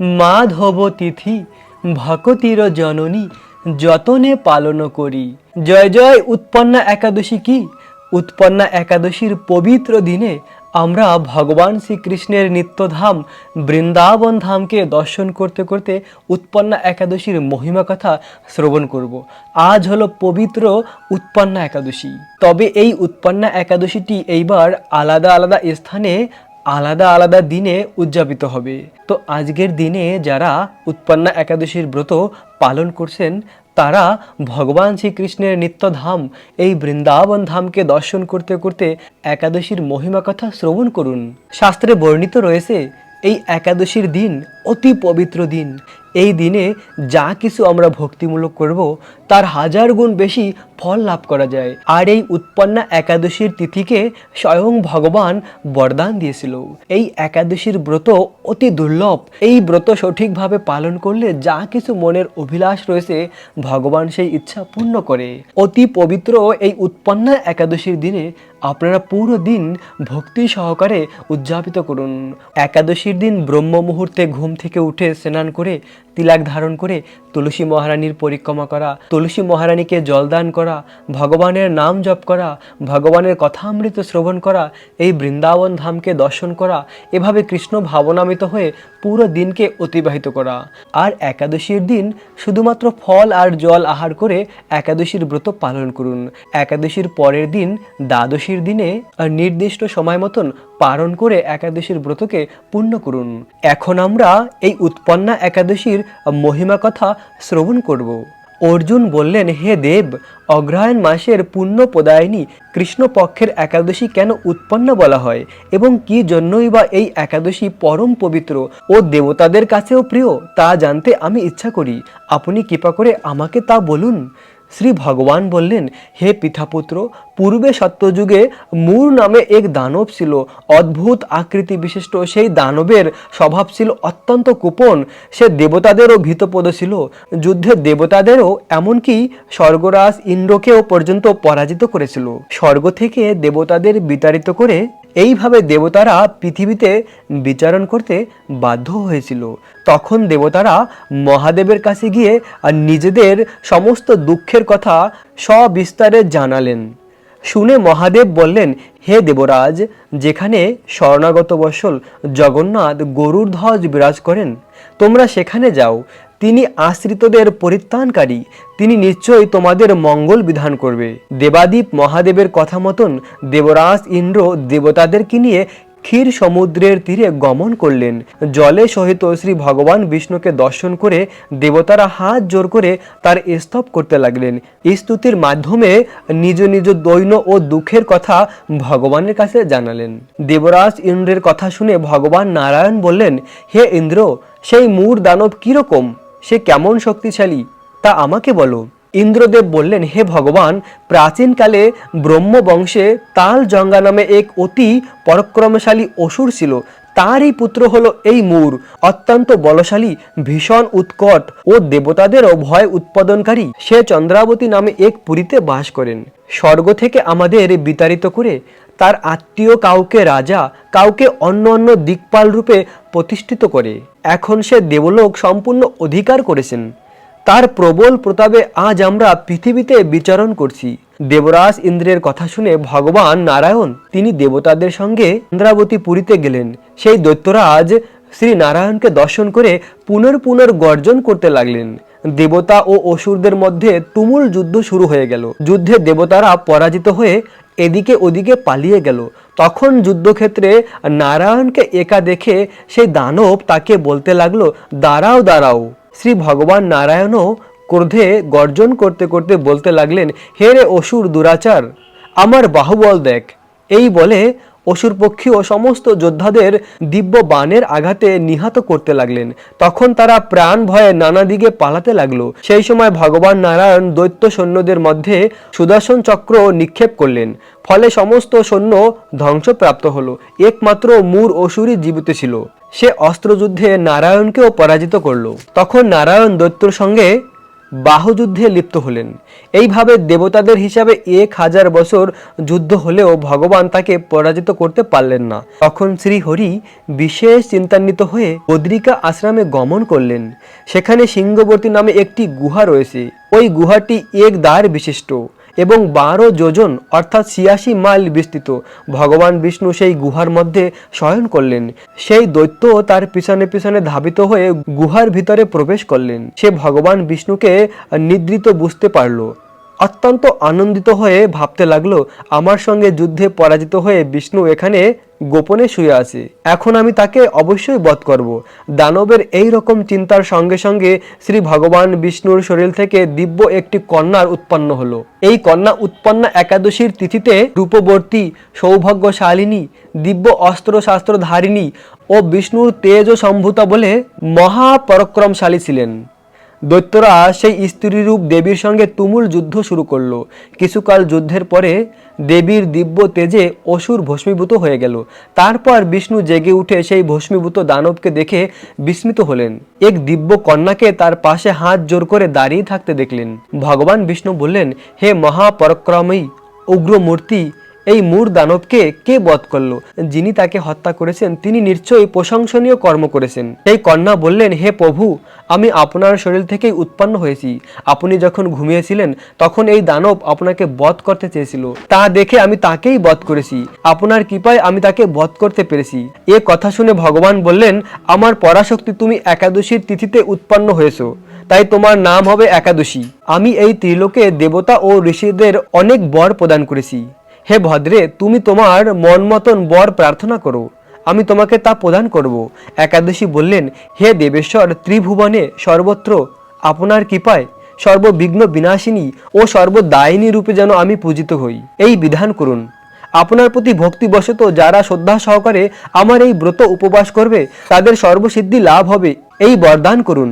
মাধব তিথি ভকতির জননী, যতনে পালন করি। জয় জয় উৎপন্না একাদশী কি? উৎপন্না একাদশীর পবিত্র দিনে আমরা ভগবান শ্রীকৃষ্ণের নিত্যধাম বৃন্দাবন ধামকে দর্শন করতে করতে উৎপন্না একাদশীর মহিমা কথা শ্রবণ করব। আজ হলো পবিত্র উৎপন্না একাদশী। তবে এই উৎপন্না একাদশীটি এইবার আলাদা আলাদা স্থানে আলাদা আলাদা দিনে উদযাপিত হবে। তো আজকের দিনে যারা উৎপন্না একাদশীর ব্রত পালন করছেন, তারা ভগবান শ্রীকৃষ্ণের নিত্যধাম, এই বৃন্দাবন ধামকে দর্শন করতে করতে একাদশীর মহিমা কথা শ্রবণ করুন। শাস্ত্রে বর্ণিত রয়েছে, এই একাদশীর দিন অতি পবিত্র দিন। এই দিনে যা কিছু আমরা ভক্তিমূলক করব, তার হাজার গুণ বেশি ফল লাভ করা যায়। আর এই উৎপন্না একাদশীর তিথিকে স্বয়ং ভগবান বরদান দিয়েছিল। এই একাদশীর ব্রত অতি দুর্লভ। এই ব্রত সঠিকভাবে পালন করলে যা কিছু মনের অভিলাষ রয়েছে, ভগবান সেই ইচ্ছা পূর্ণ করে। অতি পবিত্র এই উৎপন্না একাদশীর দিনে আপনারা পুরো দিন ভক্তি সহকারে উদযাপিত করুন। একাদশীর দিন ব্রহ্ম মুহূর্তে ঘুম থেকে উঠে স্নান করে তিলাক ধারণ করে তুলসী মহারানীর পরিক্রমা করা, তুলসী মহারানীকে জলদান করা, ভগবানের নাম জপ করা, ভগবানের কথা কথামৃত শ্রবণ করা, এই বৃন্দাবন ধামকে দর্শন করা, এভাবে কৃষ্ণ ভাবনামিত হয়ে পুরো দিনকে অতিবাহিত করা। আর একাদশীর দিন শুধুমাত্র ফল আর জল আহার করে একাদশীর ব্রত পালন করুন। একাদশীর পরের দিন, দ্বাদশীর দিনে নির্দিষ্ট সময় মতন পালন করে একাদশীর ব্রতকে পূর্ণ করুন। এখন আমরা এই উৎপন্না একাদশীর মহিমা কথা শ্রবণ করব। অর্জুন বললেন, হে দেব, অগ্রহায়ণ মাসের পুণ্য প্রদায়িনী কৃষ্ণপক্ষের একাদশী কেন উৎপন্ন বলা হয়? এবং কি জন্যই বা এই একাদশী পরম পবিত্র ও দেবতাদের কাছেও প্রিয়? তা জানতে আমি ইচ্ছা করি। আপনি কৃপা করে আমাকে তা বলুন। শ্রী ভগবান বললেন, হে পিতাপুত্র, পূর্বে সত্যযুগে মূর নামে এক দানব ছিল। অদ্ভুত আকৃতি বিশিষ্ট সেই দানবের স্বভাব ছিল অত্যন্ত কুপন। সে দেবতাদেরও ভীতপদ ছিল। যুদ্ধে দেবতাদেরও এমনকি স্বর্গরাজ ইন্দ্রকেও পর্যন্ত পরাজিত করেছিল। স্বর্গ থেকে দেবতাদের বিতাড়িত করে এইভাবে দেবতারা পৃথিবীতে বিচারণ করতে বাধ্য হয়েছিল। তখন দেবতারা মহাদেবের কাছে গিয়ে আর নিজেদের সমস্ত দুঃখের কথা সবিস্তারে জানালেন। শুনে মহাদেব বললেন, হে দেবরাজ, যেখানে স্বর্ণাগত বসল জগন্নাথ গরুর ধ্বজ বিরাজ করেন, তোমরা সেখানে যাও। তিনি আশ্রিতদের পরিত্রাণকারী, তিনি নিশ্চয়ই তোমাদের মঙ্গল বিধান করবে। দেবাদীপ মহাদেবের কথা মতন দেবরাজ ইন্দ্র দেবতাদেরকে নিয়ে ক্ষীর সমুদ্রের তীরে গমন করলেন। জলে সহিত শ্রী ভগবান বিষ্ণুকে দর্শন করে দেবতারা হাত জোর করে তার স্তব করতে লাগলেন। স্তুতির মাধ্যমে নিজ নিজ দৈন ও দুঃখের কথা ভগবানের কাছে জানালেন। দেবরাজ ইন্দ্রের কথা শুনে ভগবান নারায়ণ বললেন, হে ইন্দ্র, সেই মূর দানব কীরকম? সে কেমন শক্তিশালী? তা আমাকে বলো। ইন্দ্রদেব বললেন, হে ভগবান, প্রাচীনকালে ব্রহ্মবংশে তাল জঙ্গা নামে এক অতি পরাক্রমশালী অসুর ছিল। তারই পুত্র হলো এই মূর। অত্যন্ত বলশালী, ভীষণ উৎকট ও দেবতাদেরও ভয় উৎপাদনকারী। সে চন্দ্রাবতী নামে এক পুরীতে বাস করেন। স্বর্গ থেকে আমাদের বিতাড়িত করে তার আত্মীয় কাউকে রাজা, কাউকে অন্য অন্য দিকপাল রূপে প্রতিষ্ঠিত করে। এখন সে দেবলোক সম্পূর্ণ অধিকার করেছেন। তার প্রবল প্রতাপে আজ আমরা পৃথিবীতে বিচরণ করছি। দেবরাজ ইন্দ্রের কথা শুনে ভগবান নারায়ণ তিনি দেবতাদের সঙ্গে ইন্দ্রাবতী পুরীতে গেলেন। সেই দৈত্যরাজ শ্রী নারায়ণকে দর্শন করে পুনর পুনর গর্জন করতে লাগলেন। দেবতা ও অসুরদের মধ্যে তুমুল যুদ্ধ শুরু হয়ে গেল। যুদ্ধে দেবতারা পরাজিত হয়ে এদিকে ওদিকে পালিয়ে গেল। তখন যুদ্ধক্ষেত্রে নারায়ণকে একা দেখে সেই দানব তাকে বলতে লাগল, দাঁড়াও দাঁড়াও। শ্রী ভগবান নারায়ণও ক্রোধে গর্জন করতে করতে বলতে লাগলেন, হে রে অসুর দুরাচার, আমার বাহুবল দেখ। এই বলে অসুর পক্ষী ও সমস্ত যোদ্ধাদের দিব্য বাণের আঘাতে নিহত করতে লাগলেন। তখন তারা প্রাণ ভয়ে নানা দিকে পালাতে লাগল। সেই সময় ভগবান নারায়ণ দৈত্য সৈন্যদের মধ্যে সুদর্শন চক্র নিক্ষেপ করলেন। ফলে সমস্ত সৈন্য ধ্বংসপ্রাপ্ত হলো। একমাত্র মূর অসুরই জীবিত ছিল। সে অস্ত্রযুদ্ধে নারায়ণকেও পরাজিত করল। তখন নারায়ণ দৈত্যর সঙ্গে বাহুযুদ্ধে লিপ্ত হলেন। এইভাবে দেবতাদের হিসাবে এক হাজার বছর যুদ্ধ হলেও ভগবান তাকে পরাজিত করতে পারলেন না। তখন শ্রী হরি বিশেষ চিন্তান্বিত হয়ে বদ্রিকা আশ্রমে গমন করলেন। সেখানে সিংহবর্তী নামে একটি গুহা রয়েছে। ওই গুহাটি এক দ্বার বিশিষ্ট। এবং বারো যোজন, অর্থাৎ ছিয়াশি মাইল বিস্তৃত। ভগবান বিষ্ণু সেই গুহার মধ্যে শয়ন করলেন। সেই দৈত্য তার পিছনে পিছনে ধাবিত হয়ে গুহার ভিতরে প্রবেশ করলেন। সে ভগবান বিষ্ণুকে নিদ্রিত বুঝতে পারল। অত্যন্ত আনন্দিত হয়ে ভাবতে লাগল, আমার সঙ্গে যুদ্ধে পরাজিত হয়ে বিষ্ণু এখানে গোপনে শুয়ে আছে। এখন আমি তাকে অবশ্যই বধ করব। দানবের এই রকম চিন্তার সঙ্গে সঙ্গে শ্রী ভগবান বিষ্ণুর শরীর থেকে দিব্য একটি কন্যার উৎপন্ন হলো। এই কন্যা উৎপন্ন একাদশীর তিথিতে রূপবর্তী, সৌভাগ্যশালিনী, দিব্য অস্ত্র শাস্ত্র ধারিণী ও বিষ্ণুর তেজ সম্ভূতা বলে মহাপরাক্রমশালী ছিলেন। দৈত্যরা সেই স্ত্রীরূপ দেবীর সঙ্গে তুমুল যুদ্ধ শুরু করল। কিছুকাল যুদ্ধের পরে দেবীর দিব্য তেজে অসুর ভস্মীভূত হয়ে গেল। তারপর বিষ্ণু জেগে উঠে সেই ভস্মীভূত দানবকে দেখে বিস্মিত হলেন। এক দিব্য কন্যাকে তার পাশে হাত জোর করে দাঁড়িয়ে থাকতে দেখলেন। ভগবান বিষ্ণু বললেন, হে মহাপরাক্রমী উগ্রমূর্তি এই মূর দানবকে কে বধ করল? যিনি তাকে হত্যা করেছেন, তিনি নিশ্চয়ই প্রশংসনীয় কর্ম করেছেন। সেই কন্যা বললেন, হে প্রভু, আমি আপনার শরীর থেকেই উৎপন্ন হয়েছি। আপনি যখন ঘুমিয়েছিলেন, তখন এই দানব আপনাকে বধ করতে চেয়েছিল। তা দেখে আমি তাকেই বধ করেছি। আপনার কৃপায় আমি তাকে বধ করতে পেরেছি। এ কথা শুনে ভগবান বললেন, আমার পরাশক্তি তুমি একাদশীর তিথিতে উৎপন্ন হয়েছো। তাই তোমার নাম হবে একাদশী। আমি এই ত্রিলোকে দেবতা ও ঋষিদের অনেক বর প্রদান করেছি। হে ভদ্রে, তুমি তোমার মন মতন বর প্রার্থনা করো। আমি তোমাকে তা প্রদান করব। একাদশী বললেন, হে দেবেশ্বর, ত্রিভুবনে সর্বত্র আপনার কৃপায় সর্ববিঘ্ন বিনাশিনী ও সর্বদায়িনী রূপে যেন আমি পূজিত হই। এই বিধান করুন। আপনার প্রতি ভক্তিবশত যারা শ্রদ্ধা সহকারে আমার এই ব্রত উপবাস করবে, তাদের সর্বসিদ্ধি লাভ হবে। এই বরদান করুন।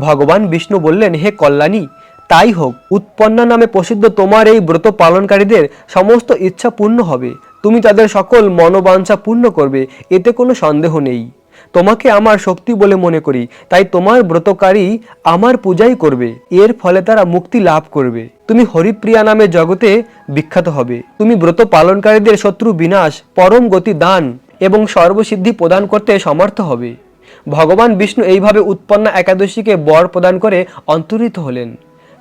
ভগবান বিষ্ণু বললেন, হে কল্যাণী তাই হোক, উৎপন্না নামে প্রসিদ্ধ তোমার এই ব্রত পালনকারীদের সমস্ত ইচ্ছা পূর্ণ হবে। তুমি তাদের সকল মনোবাঞ্ছা পূর্ণ করবে, এতে কোনো সন্দেহ নেই। তোমাকে আমার শক্তি বলে মনে করি, তাই তোমার ব্রতকারী আমার পূজাই করবে, এর ফলে তারা মুক্তি লাভ করবে। তুমি হরিপ্রিয়া নামে জগতে বিখ্যাত হবে। তুমি ব্রত পালনকারীদের শত্রু বিনাশ, পরম গতি দান এবং সর্বসিদ্ধি প্রদান করতে সমর্থ হবে। ভগবান বিষ্ণু এইভাবে উৎপন্ন একাদশীকে বর প্রদান করে অন্তর্হিত হলেন।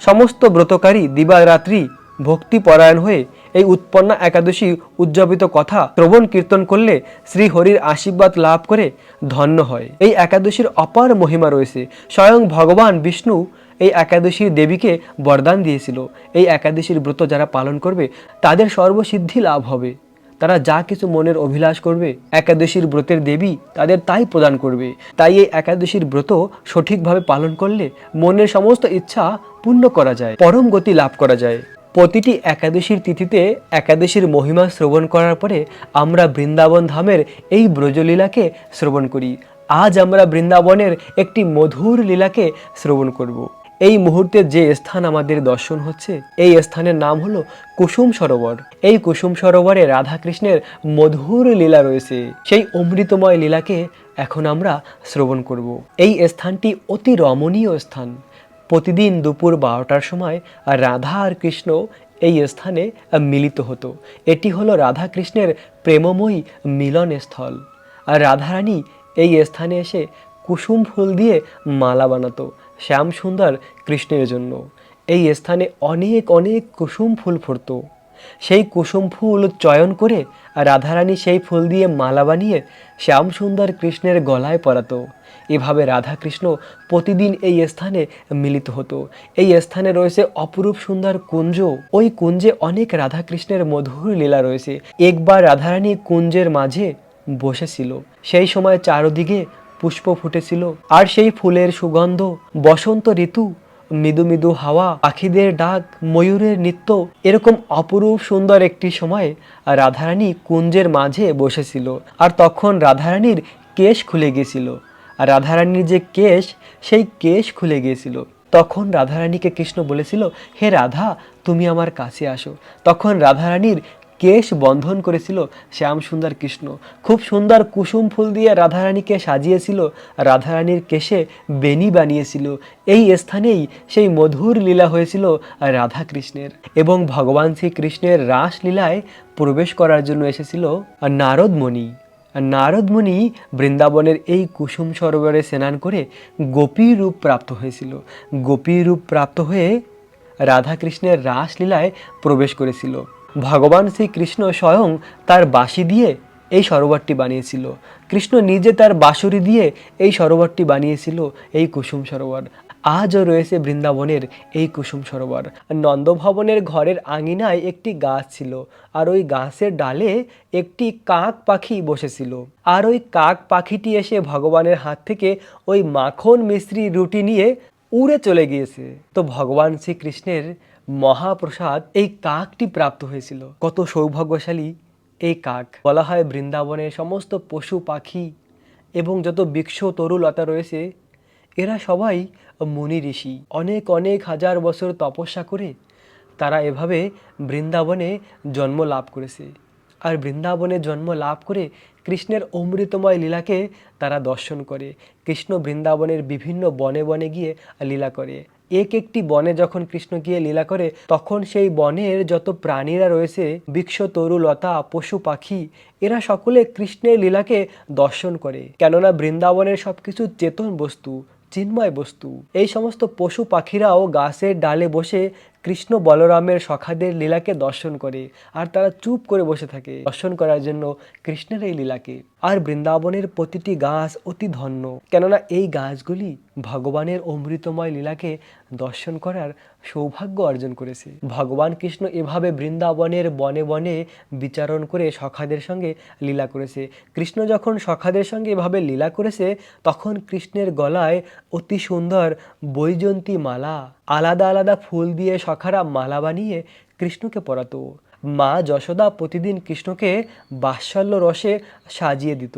সমস্ত ব্রতকারী দিবারাত্রি ভক্তি পরায়ণ হয়ে এই উৎপন্ন একাদশী উদযাপিত কথা শ্রবণ কীর্তন করলে শ্রী হরির আশীর্বাদ লাভ করে ধন্য হয়। এই একাদশীর অপার মহিমা রয়েছে। স্বয়ং ভগবান বিষ্ণু এই একাদশীর দেবীকে বরদান দিয়েছিল। এই একাদশীর ব্রত যারা পালন করবে, তাদের সর্বসিদ্ধি লাভ হবে। তারা যা কিছু মনের অভিলাষ করবে, একাদশীর ব্রতের দেবী তাদের তাই প্রদান করবে। তাই এই একাদশীর ব্রত সঠিকভাবে পালন করলে মনের সমস্ত ইচ্ছা পূর্ণ করা যায়, পরম গতি লাভ করা যায়। প্রতিটি একাদশীর তিথিতে একাদশীর মহিমা শ্রবণ করার পরে আমরা বৃন্দাবন ধামের এই ব্রজলীলাকে শ্রবণ করি। আজ আমরা বৃন্দাবনের একটি মধুর লীলাকে শ্রবণ করব। এই মুহূর্তে যে স্থান আমাদের দর্শন হচ্ছে, এই স্থানের নাম হলো কুসুম সরোবর। এই কুসুম সরোবরে রাধাকৃষ্ণের মধুর লীলা রয়েছে। সেই অমৃতময় লীলাকে এখন আমরা শ্রবণ করব। এই স্থানটি অতি রমণীয় স্থান। প্রতিদিন দুপুর বারোটার সময় রাধা আর কৃষ্ণ এই স্থানে মিলিত হতো। এটি হলো রাধা কৃষ্ণের প্রেমময়ী মিলন স্থল। আর রাধারানী এই স্থানে এসে কুসুম ফুল দিয়ে মালা বানাতো। শ্যাম সুন্দর কৃষ্ণের জন্য। এই স্থানে অনেক অনেক কুসুম ফুল ফুটতো। সেই কুসুম ফুল চয়ন করে রাধারানী সেই ফুল দিয়ে মালা বানিয়ে শ্যাম সুন্দর কৃষ্ণের গলায় পরাতো। এভাবে রাধা কৃষ্ণ প্রতিদিন এই স্থানে মিলিত হতো। এই স্থানে রয়েছে অপরূপ সুন্দর কুঞ্জ। ওই কুঞ্জে অনেক রাধা কৃষ্ণের মধুর লীলা রয়েছে। একবার রাধারানী কুঞ্জের মাঝে বসেছিল। সেই সময় চারদিকে পুষ্প ফুটেছিল। আর সেই ফুলের সুগন্ধ, বসন্ত ঋতু, মৃদু মৃদু হাওয়া, পাখিদের ডাক, ময়ূরের নৃত্য, এরকম অপরূপ সুন্দর একটি সময় রাধারানী কুঞ্জের মাঝে বসেছিল। আর তখন রাধারানীর কেশ খুলে গেছিল। আর রাধারানীর যে কেশ, সেই কেশ খুলে গিয়েছিল তখন রাধারানীকে কৃষ্ণ বলেছিল, হে রাধা, তুমি আমার কাছে আসো। তখন রাধারানীর কেশ বন্ধন করেছিল শ্যাম সুন্দর কৃষ্ণ। খুব সুন্দর কুসুম ফুল দিয়ে রাধারানীকে সাজিয়েছিল। রাধারানীর কেশে বেনি বানিয়েছিল। এই স্থানেই সেই মধুর লীলা হয়েছিল রাধা কৃষ্ণের এবং ভগবান শ্রীকৃষ্ণের রাসলীলায় প্রবেশ করার জন্য এসেছিল নারদমণি। নারদমণি বৃন্দাবনের এই কুসুম সরোবরে স্নান করে গোপী রূপ প্রাপ্ত হয়েছিল। গোপী রূপ প্রাপ্ত হয়ে রাধাকৃষ্ণের রাসলীলায় প্রবেশ করেছিল। ভগবান শ্রীকৃষ্ণ স্বয়ং তার বাঁশি দিয়ে এই সরোবরটি বানিয়েছিল। কৃষ্ণ নিজে তার বাঁশুরি দিয়ে এই সরোবরটি বানিয়েছিল, এই কুসুম সরোবর। আজও রয়েছে বৃন্দাবনের এই কুসুম সরোবর। নন্দভবনের ঘরের আঙিনায় একটি গাছ ছিল, আর ওই গাছের ডালে একটি কাক পাখি বসেছিল। আর ওই কাক পাখিটি এসে ভগবানের হাত থেকে ওই মাখন মিশ্রি রুটি নিয়ে উড়ে চলে গিয়েছে। তো ভগবান শ্রীকৃষ্ণের মহাপ্রসাদ এই কাকটি প্রাপ্ত হয়েছিল। কত সৌভাগ্যশালী এই কাক। বলা হয় বৃন্দাবনের সমস্ত পশু পাখি এবং যত বৃক্ষ তরুলতা রয়েছে, এরা সবাই মুনি ঋষি। অনেক অনেক হাজার বছর তপস্যা করে তারা এভাবে বৃন্দাবনে জন্ম লাভ করেছে। আর বৃন্দাবনে জন্ম লাভ করে কৃষ্ণের অমৃতময় লীলাকে তারা দর্শন করে। কৃষ্ণ বৃন্দাবনের বিভিন্ন বনে বনে গিয়ে লীলা করে। এক একটি বনে যখন কৃষ্ণ গিয়ে লীলা করে, তখন সেই বনের যত প্রাণীরা রয়েছে, বৃক্ষ, তরু, লতা, পশু, পাখি, এরা সকলে কৃষ্ণের লীলাকে দর্শন করে। কেননা বৃন্দাবনের সবকিছু চেতন বস্তু, চিন্ময় বস্তু। এই সমস্ত পশু পাখিরাও গাছের ডালে বসে কৃষ্ণ বলরামের সখাদের লীলাকে দর্শন করে, আর তারা চুপ করে বসে থাকে। দর্শন করার জন্য কৃষ্ণের এই লীলাকে। আর বৃন্দাবনের প্রতিটি গাছ অতি ধন্য। কেননা এই গাছগুলি ভগবানের অমৃতময় লীলাকে দর্শন করার সৌভাগ্য অর্জন করেছে। ভগবান কৃষ্ণ এভাবে বৃন্দাবনের বনে বনে বিচারণ করে সখাদের সঙ্গে লীলা করেছে। কৃষ্ণ যখন সখাদের সঙ্গে এভাবে লীলা করেছে, তখন কৃষ্ণের গলায় অতি সুন্দর বৈজন্তী মালা, আলাদা আলাদা ফুল দিয়ে সখারা মালা বানিয়ে কৃষ্ণকে পরাতো। মা যশোদা প্রতিদিন কৃষ্ণকে বাৎসল্য রসে সাজিয়ে দিত।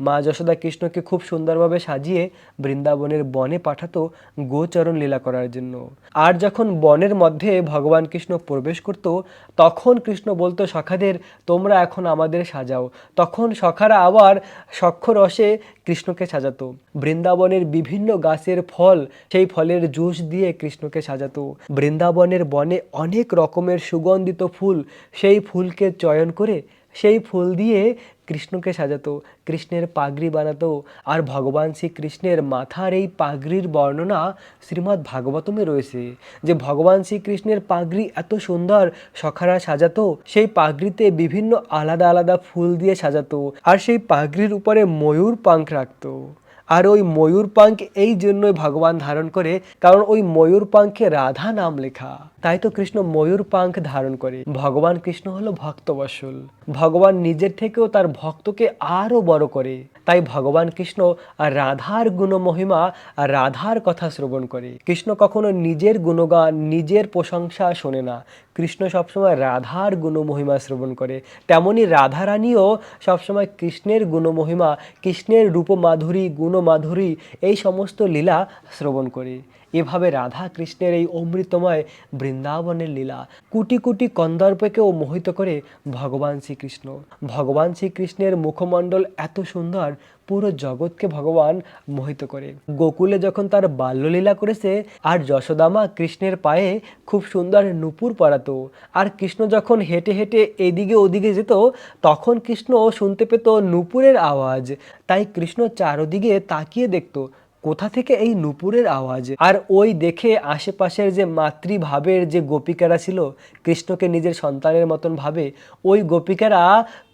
মা যশোদা কৃষ্ণকে খুব সুন্দরভাবে সাজিয়ে বৃন্দাবনের বনে পাঠাতো গোচরণ লীলা করার জন্য। আর যখন বনের মধ্যে ভগবান কৃষ্ণ প্রবেশ করত, তখন কৃষ্ণ বলতো, সখাদের, তোমরা এখন আমাদের সাজাও। তখন সখারা আবার সক্ষ রসে কৃষ্ণকে সাজাতো। বৃন্দাবনের বিভিন্ন গাছের ফল, সেই ফলের জুস দিয়ে কৃষ্ণকে সাজাতো। বৃন্দাবনের বনে অনেক রকমের সুগন্ধিত ফুল, সেই ফুলকে চয়ন করে সেই ফুল দিয়ে কৃষ্ণকে সাজাতো, কৃষ্ণের পাগড়ি বানাতো আর ভগবান শ্রীকৃষ্ণের মাথার এই পাগড়ির বর্ণনা শ্রীমদ্ ভাগবতমে রয়েছে। যে ভগবান শ্রীকৃষ্ণের পাগড়ি এত সুন্দর সখারা সাজাতো, সেই পাগড়িতে বিভিন্ন আলাদা আলাদা ফুল দিয়ে সাজাতো আর সেই পাগড়ির উপরে ময়ূর পাঙ্খ রাখতো। আর ওই ময়ূর পাঙ্খ এই জন্যই ভগবান ধারণ করে, কারণ ওই ময়ূর পাঙ্খে রাধা নাম লেখা। তাই তো কৃষ্ণ ময়ূর পাঙ্খ ধারণ করে। ভগবান কৃষ্ণ হলো ভক্তবৎসল ভগবান নিজের থেকেও তার ভক্তকে আরও বড় করে। তাই ভগবান কৃষ্ণ রাধার গুণ মহিমা আর রাধার কথা শ্রবণ করে। কৃষ্ণ কখনো নিজের গুণগান, নিজের প্রশংসা শোনে না। কৃষ্ণ সবসময় রাধার গুণ মহিমা শ্রবণ করে। তেমনি রাধারানীও সবসময় কৃষ্ণের গুণ মহিমা কৃষ্ণের রূপ মাধুরী গুণ মাধুরী এই সমস্ত লীলা শ্রবণ করি। এভাবে রাধা কৃষ্ণের এই অমৃতময় বৃন্দাবনের লীলা কুটি কুটি কন্দর্পকেও মোহিত করে ভগবান শ্রীকৃষ্ণ। ভগবান শ্রীকৃষ্ণের মুখমণ্ডল এত সুন্দর পুরো জগৎকে ভগবান মোহিত করে। গোকুলে যখন তার বাল্যলীলা করেছে, আর যশোদামা কৃষ্ণের পায়ে খুব সুন্দর নুপুর পরাতো, আর কৃষ্ণ যখন হেঁটে হেঁটে এদিকে ওদিকে যেত, তখন কৃষ্ণ শুনতে পেত নুপুরের আওয়াজ। তাই কৃষ্ণ চারদিকে তাকিয়ে দেখত, কোথা থেকে এই নুপুরের আওয়াজ? আর ওই দেখে আশেপাশের যে মাতৃভাবের যে গোপিকারা ছিল, কৃষ্ণকে নিজের সন্তানের মতন ভাবে, ওই গোপিকারা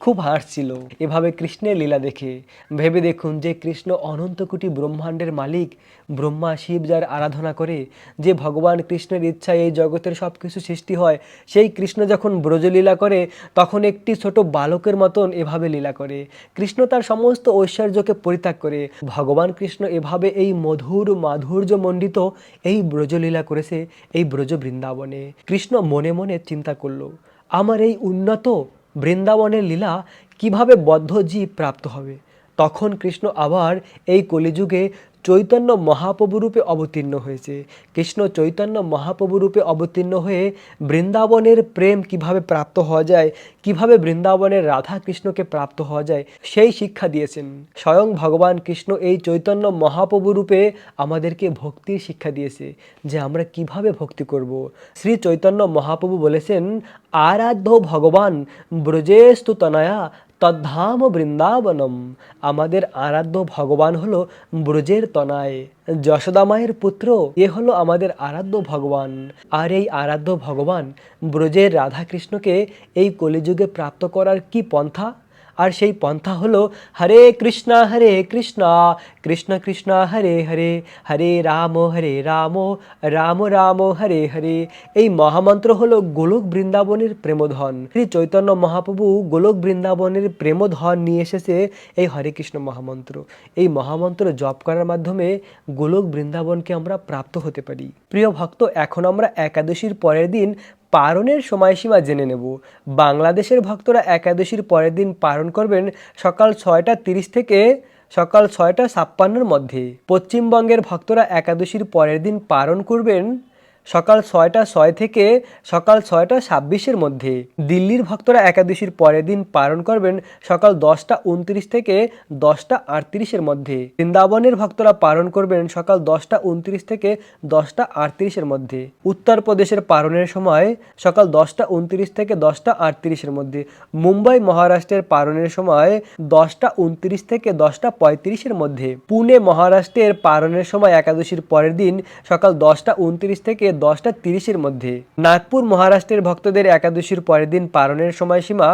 খুব হাসছিল। এভাবে কৃষ্ণের লীলা দেখে ভেবে দেখুন যে কৃষ্ণ অনন্ত কোটি ব্রহ্মাণ্ডের মালিক। ব্রহ্মা শিব যার আরাধনা করে যে ভগবান কৃষ্ণের ইচ্ছায় এই জগতের সব কিছু সৃষ্টি হয়, সেই কৃষ্ণ যখন ব্রজলীলা করে, তখন একটি ছোট বালকের মতন এভাবে লীলা করে। কৃষ্ণ তার সমস্ত ঐশ্বর্যকে পরিত্যাগ করে। ভগবান কৃষ্ণ এভাবে এই মধুর মাধুর্য মণ্ডিত এই ব্রজলীলা করেছে এই ব্রজ বৃন্দাবনে কৃষ্ণ মনে মনে চিন্তা করল, আমার এই উন্নত বৃন্দাবনের লীলা কীভাবে বদ্ধ জীব প্রাপ্ত হবে? তখন কৃষ্ণ আবার এই কলিযুগে চৈতন্য মহাপ্রভুরূপে অবতীর্ণ হয়েছে। কৃষ্ণ চৈতন্য মহাপ্রভুরূপে অবতীর্ণ হয়ে বৃন্দাবনের প্রেম কীভাবে প্রাপ্ত হওয়া যায়, কীভাবে বৃন্দাবনের রাধা কৃষ্ণকে প্রাপ্ত হওয়া যায়, সেই শিক্ষা দিয়েছেন। স্বয়ং ভগবান কৃষ্ণ এই চৈতন্য মহাপ্রভু রূপে আমাদেরকে ভক্তির শিক্ষা দিয়েছে যে আমরা কীভাবে ভক্তি করব। শ্রী চৈতন্য মহাপ্রভু বলেছেন, আরাধ্য ভগবান ব্রজেস্তু তনয়া তদ্ধাম বৃন্দাবনম। আমাদের আরাধ্য ভগবান হলো ব্রজের তনায়। যশোদা মায়ের পুত্র, এ হলো আমাদের আরাধ্য ভগবান। আর এই আরাধ্য ভগবান ব্রজের রাধাকৃষ্ণকে এই কলিযুগে প্রাপ্ত করার কি পন্থা? আর সেই পন্থা হলো হরে কৃষ্ণ হরে কৃষ্ণ কৃষ্ণ কৃষ্ণ, হরে হরে হরে রাম হরে রাম রাম রাম, হরে হরে। এই মহামন্ত্র হলো গোলক বৃন্দাবনের প্রেমধন। শ্রী চৈতন্য মহাপ্রভু গোলক বৃন্দাবনের প্রেমধন নিয়ে এসেছে এই হরে কৃষ্ণ মহামন্ত্র। এই মহামন্ত্র জপ করার মাধ্যমে গোলক বৃন্দাবনকে আমরা প্রাপ্ত হতে পারি। প্রিয় ভক্ত, এখন আমরা একাদশীর পরের দিন পারণের সময়সীমা জেনে নেব। বাংলাদেশের ভক্তরা একাদশীর পরের দিন পারণ করবেন সকাল ছয়টা তিরিশ থেকে সকাল ছয়টা ছাপ্পান্নর মধ্যে। পশ্চিমবঙ্গের ভক্তরা একাদশীর পরের দিন পারণ করবেন সকাল ছয়টা ছয় থেকে সকাল ছয়টা ছাব্বিশের মধ্যে। দিল্লির ভক্তরা একাদশীর পরের দিন পালন করবেন সকাল দশটা উনত্রিশ থেকে দশটা আটত্রিশের মধ্যে। বৃন্দাবনের ভক্তরা পালন করবেন সকাল দশটা উনত্রিশ থেকে দশটা আটত্রিশের মধ্যে। উত্তরপ্রদেশের পালনের সময় সকাল দশটা উনত্রিশ থেকে দশটা আটত্রিশের মধ্যে। মুম্বাই মহারাষ্ট্রের পালনের সময় দশটা উনত্রিশ থেকে দশটা পঁয়ত্রিশের মধ্যে। পুনে মহারাষ্ট্রের পালনের সময় একাদশীর পরের দিন সকাল দশটা উনত্রিশ থেকে দশটা তিরিশের মধ্যে। নাগপুর মহারাষ্ট্রের ভক্তদের একাদশীর পরের দিন পালনের সময়সীমা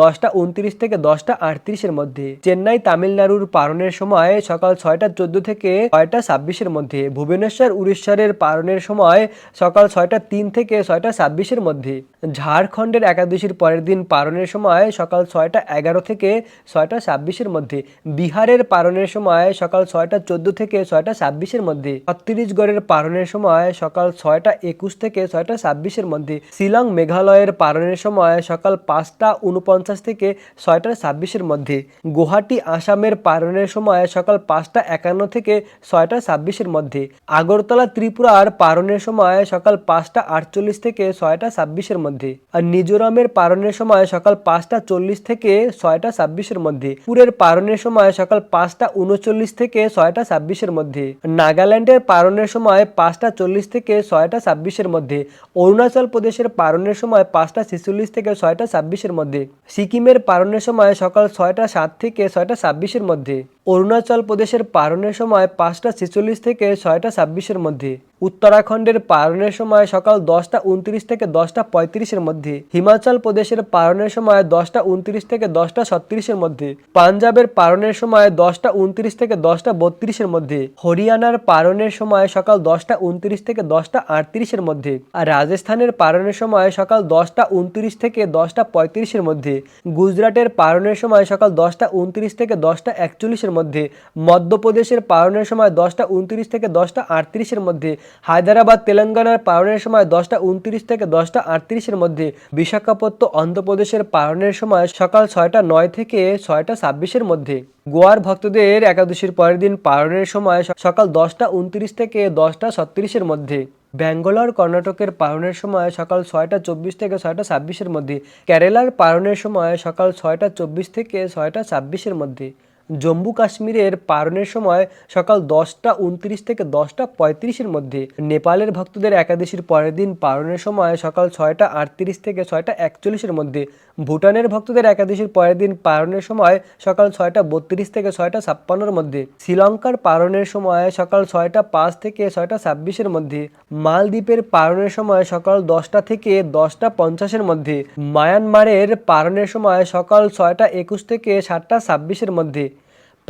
দশটা উনত্রিশ থেকে দশটা আটত্রিশের মধ্যে। চেন্নাই তামিলনাড়ুর পালনের সময় সকাল ছয়টা চোদ্দ থেকে ছয়টা ছাব্বিশের মধ্যে। ভুবনেশ্বর উড়িষ্যারের পালনের সময় সকাল ছয়টা তিন থেকে ছয়টা ছাব্বিশের মধ্যে। ঝাড়খণ্ডের একাদশীর পরের দিন পালনের সময় সকাল ছয়টা এগারো থেকে ছয়টা ছাব্বিশের মধ্যে। বিহারের পালনের সময় সকাল ছয়টা চোদ্দ থেকে ছয়টা ছাব্বিশের মধ্যে। ছত্তিশগড়ের পালনের সময় সকাল ছয়টা একুশ থেকে ছয়টা ছাব্বিশের মধ্যে। শিলং মেঘালয়ের পালনের সময় সকাল পাঁচটা উনপঞ্চাশ থেকে ছয়টা ছাব্বিশের মধ্যে। গুয়াহাটি, আসামের পালনের সময় সকাল পাঁচটা একান্ন থেকে ছয়টা ছাব্বিশের মধ্যে। আগরতলা, ত্রিপুরার পালনের সময় সকাল পাঁচটা আটচল্লিশ থেকে ছয়টা ছাব্বিশের মধ্যে। আর মিজোরামের পালনের সময় সকাল পাঁচটা চল্লিশ থেকে ছয়টা ছাব্বিশের মধ্যে। পুরের পালনের সময় সকাল পাঁচটা উনচল্লিশ থেকে ছয়টা ছাব্বিশের মধ্যে। নাগাল্যান্ডের পালনের সময় পাঁচটা চল্লিশ থেকে ছয়টা ছাব্বিশের মধ্যে। অরুণাচল প্রদেশের পারণের সময় পাঁচটা ছেচল্লিশ থেকে ছয়টা ছাব্বিশের মধ্যে। সিকিমের পারণের সময় সকাল ছয়টা সাত থেকে ছয়টা ছাব্বিশের মধ্যে। অরুণাচল প্রদেশের পালনের সময় পাঁচটা ছেচল্লিশ থেকে ছয়টা ছাব্বিশের মধ্যে। উত্তরাখণ্ডের পালনের সময় সকাল দশটা উনত্রিশ থেকে দশটা পঁয়ত্রিশের মধ্যে। হিমাচল প্রদেশের পালনের সময় দশটা উনত্রিশ থেকে দশটা ছত্রিশের মধ্যে। পাঞ্জাবের পালনের সময় দশটা উনত্রিশ থেকে দশটা বত্রিশের মধ্যে। হরিয়ানার পালনের সময় সকাল দশটা উনত্রিশ থেকে দশটা আটত্রিশের মধ্যে। আর রাজস্থানের পালনের সময় সকাল দশটা উনত্রিশ থেকে দশটা পঁয়ত্রিশের মধ্যে। গুজরাটের পালনের সময় সকাল দশটা উনত্রিশ থেকে দশটা একচল্লিশের মধ্যে। মধ্যপ্রদেশের পালনের সময় দশটা উনত্রিশ থেকে দশটা আটত্রিশের মধ্যে। হায়দ্রাবাদ, তেলেঙ্গানার পালনের সময় দশটা উনত্রিশ থেকে দশটা আটত্রিশের মধ্যে। বিশাখাপত্ত অন্ধ্রপ্রদেশের পালনের সময় সকাল ছয়টা নয় থেকে ছয়টা ছাব্বিশের মধ্যে। গোয়ার ভক্তদের একাদশীর পরের দিন পালনের সময় সকাল দশটা উনত্রিশ থেকে দশটা ছত্রিশের মধ্যে। ব্যাঙ্গালোর, কর্ণাটকের পালনের সময় সকাল ছয়টা চব্বিশ থেকে ছয়টা ছাব্বিশের মধ্যে। কেরালার পালনের সময় সকাল ছয়টা চব্বিশ থেকে ছয়টা ছাব্বিশের মধ্যে। জম্মু কাশ্মীরের পালনের সময় সকাল দশটা উনত্রিশ থেকে দশটা পঁয়ত্রিশের মধ্যে নেপালের ভক্তদের একাদশীর পরের দিন পালনের সময় সকাল ছয়টা আটত্রিশ থেকে ছয়টা একচল্লিশের মধ্যে ভুটানের ভক্তদের একাদশীর পরের দিন পালনের সময় সকাল ছয়টা বত্রিশ থেকে ছয়টা ছাপ্পান্নর মধ্যে শ্রীলঙ্কার পালনের সময় সকাল ছয়টা পাঁচ থেকে ছয়টা ছাব্বিশের মধ্যে মালদ্বীপের পালনের সময় সকাল দশটা থেকে দশটা পঞ্চাশের মধ্যে মায়ানমারের পালনের সময় সকাল ছয়টা একুশ থেকে সাতটা ছাব্বিশের মধ্যে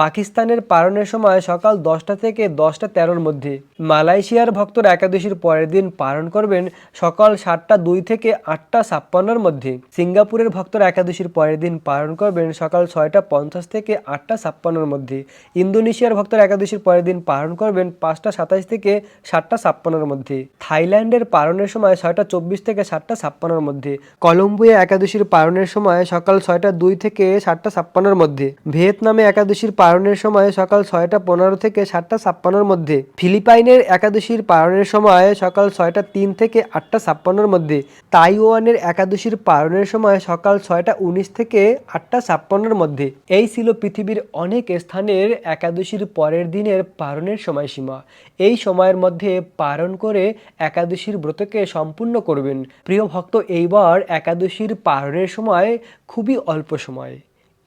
পাকিস্তানের পালনের সময় সকাল দশটা থেকে দশটা তেরোর মধ্যে। মালয়েশিয়ার ভক্তরা একাদশীর পরের দিন পালন করবেন সকাল সাতটা দুই থেকে আটটা ছাপ্পান্নর মধ্যে। সিঙ্গাপুরের ভক্তরা একাদশীর পরের দিন পালন করবেন সকাল ছয়টা পঞ্চাশ থেকে আটটা ছাপ্পান্নর মধ্যে। ইন্দোনেশিয়ার ভক্তরা একাদশীর পরের দিন পালন করবেন পাঁচটা সাতাশ থেকে সাতটা ছাপ্পান্নর মধ্যে। থাইল্যান্ডের পালনের সময় ছয়টা চব্বিশ থেকে সাতটা ছাপ্পান্নর মধ্যে। কলম্বোয় একাদশীর পালনের সময় সকাল ছয়টা দুই থেকে সাতটা ছাপ্পান্নর মধ্যে। ভিয়েতনামে একাদশীর পালনের সময় সকাল ছয়টা পনেরো থেকে সাতটা ছাপ্পান্নর মধ্যে। ফিলিপাইনের একাদশীর পালনের সময় সকাল ছয়টা তিন থেকে আটটা ছাপ্পান্নর মধ্যে। তাইওয়ানের একাদশীর পালনের সময় সকাল ছয়টা উনিশ থেকে আটটা ছাপ্পান্নর মধ্যে। এই ছিল পৃথিবীর অনেক স্থানের একাদশীর পরের দিনের পালনের সময়সীমা। এই সময়ের মধ্যে পালন করে একাদশীর ব্রতকে সম্পূর্ণ করবেন। প্রিয় ভক্ত, এইবার একাদশীর পালনের সময় খুবই অল্প সময়।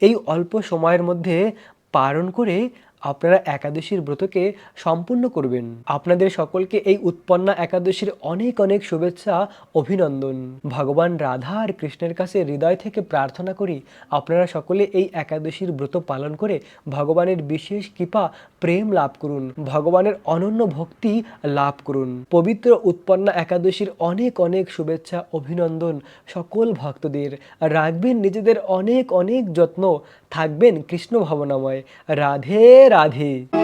এই অল্প সময়ের মধ্যে পালন করে আপনারা একাদশীর ব্রতকে সম্পূর্ণ করবেন। আপনাদের সকলকে এই উৎপন্না একাদশীর অনেক অনেক শুভেচ্ছা, অভিনন্দন। ভগবান রাধা আর কৃষ্ণের কাছে হৃদয় থেকে প্রার্থনা করি, আপনারা সকলে এই একাদশীর ব্রত পালন করে ভগবানের বিশেষ কৃপা, প্রেম লাভ করুন। ভগবানের অনন্য ভক্তি লাভ করুন। পবিত্র উৎপন্না একাদশীর অনেক অনেক শুভেচ্ছা, অভিনন্দন সকল ভক্তদের। রাখবেন নিজেদের অনেক অনেক যত্ন। থাকবেন কৃষ্ণ ভাবনাময়। রাধে রাধে।